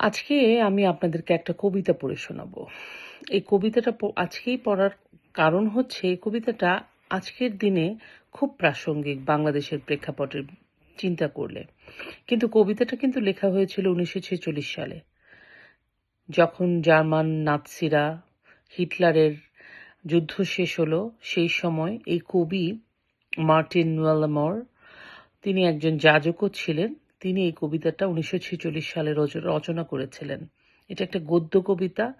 আজকে আমি আপনাদেরকে একটা কবিতা পড়ে শোনাবো। এই কবিতাটা আজকেই পড়ার কারণ হচ্ছে কবিতাটা আজকের দিনে খুব প্রাসঙ্গিক বাংলাদেশের প্রেক্ষাপটের চিন্তা করলে। কিন্তু কবিতাটা কিন্তু লেখা হয়েছিল উনিশশো ছেচল্লিশ সালে। যখন জার্মান নাৎসিরা হিটলারের যুদ্ধ শেষ হলো, সেই সময় এই কবি মার্টিন ওয়ালামর তিনি একজন যাজকও ছিলেন তিনি এই কবিতাটা উনিশশো ছেচল্লিশ সালে রচ- রচনা করেছিলেন। এটা একটা গদ্য কবিতা,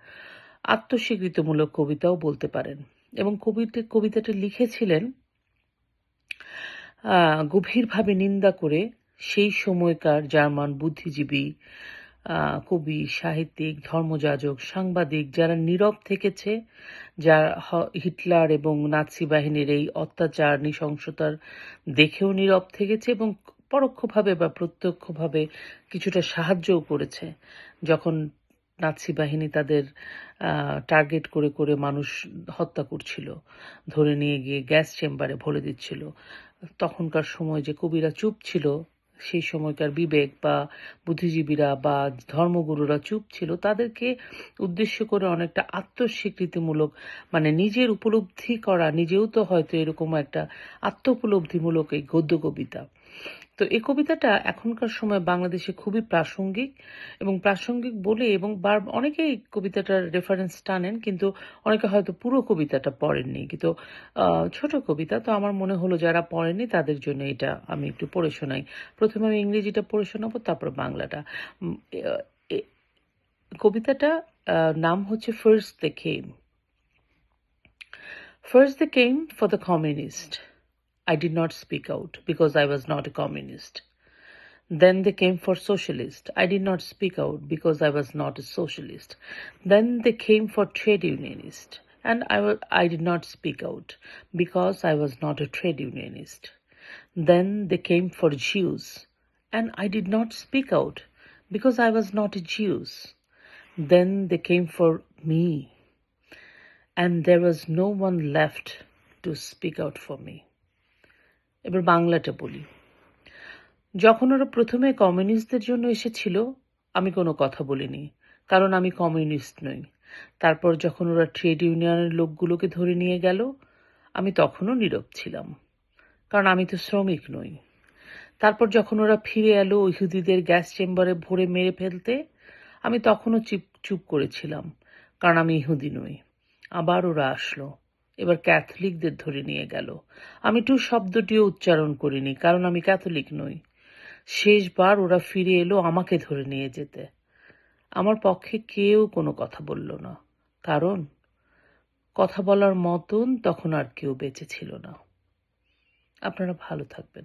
আত্মস্বীকৃতমূলক কবিতাও বলতে পারেন। এবং কবিতা, কবিতাটা লিখেছিলেন গভীরভাবে নিন্দা করে সেই সময়কার জার্মান বুদ্ধিজীবী কবি, সাহিত্যিক, ধর্মযাজক, সাংবাদিক যারা নীরব থেকেছে যারা হিটলার এবং নাৎসি বাহিনীর এই অত্যাচার, নৃশংসতার দেখেও নীরব থেকেছে এবং পরোক্ষভাবে বা প্রত্যক্ষভাবে কিছুটা সাহায্যও করেছে। যখন নাৎসি বাহিনী তাদের টার্গেট করে করে মানুষ হত্যা করছিল, ধরে নিয়ে গিয়ে গ্যাস চেম্বারে ভরে দিচ্ছিল, তখনকার সময় যে কবিরা চুপ ছিল, সেই সময়কার বিবেক বা বুদ্ধিজীবীরা বা ধর্মগুরুরা চুপ ছিল, তাদেরকে উদ্দেশ্য করে অনেকটা আত্মস্বীকৃতিমূলক মানে নিজের উপলব্ধি করা, নিজেও তো হয়তো এরকম একটা আত্ম উপলব্ধিমূলক এই গদ্য কবিতা। তো এই কবিতাটা এখনকার সময় বাংলাদেশে খুবই প্রাসঙ্গিক এবং প্রাসঙ্গিক বলে এবং বার, অনেকেই কবিতাটার রেফারেন্স টানেন, কিন্তু অনেকে হয়তো পুরো কবিতাটা পড়েননি। কিন্তু ছোট কবিতা, তো আমার মনে হলো যারা পড়েননি তাদের জন্য এটা আমি একটু পড়ে শোনাই। প্রথমে আমি ইংরেজিটা পড়ে শোনাবো, তারপর বাংলাটা। কবিতাটা নাম হচ্ছে first they came first they came for the communist I did not speak out because I was not a communist. Then they came for socialist. I did not speak out because I was not a socialist. Then they came for trade unionist. And I, I did not speak out because I was not a trade unionist. Then they came for Jews. And I did not speak out because I was not a Jews. Then they came for me. And there was no one left to speak out for me. এবার বাংলাটা বলি। যখন ওরা প্রথমে কমিউনিস্টদের জন্য এসেছিল, আমি কোনো কথা বলিনি, কারণ আমি কমিউনিস্ট নই। তারপর যখন ওরা ট্রেড ইউনিয়নের লোকগুলোকে ধরে নিয়ে গেল, আমি তখনও নীরব ছিলাম, কারণ আমি তো শ্রমিক নই। তারপর যখন ওরা ফিরে এলো ইহুদিদের গ্যাস চেম্বারে ভরে মেরে ফেলতে, আমি তখনও চুপ চুপ করেছিলাম, কারণ আমি ইহুদি নই। আবার ওরা আসলো। এবার ক্যাথলিকদের ধরে নিয়ে গেল। আমি টু শব্দটিও উচ্চারণ করিনি, কারণ আমি ক্যাথলিক নই। শেষবার ওরা ফিরে এলো আমাকে ধরে নিয়ে যেতে। আমার পক্ষে কেউ কোনো কথা বলল না। কারণ? কথা বলার মতন তখন আর কেউ বেঁচে ছিল না। আপনারা ভালো থাকবেন।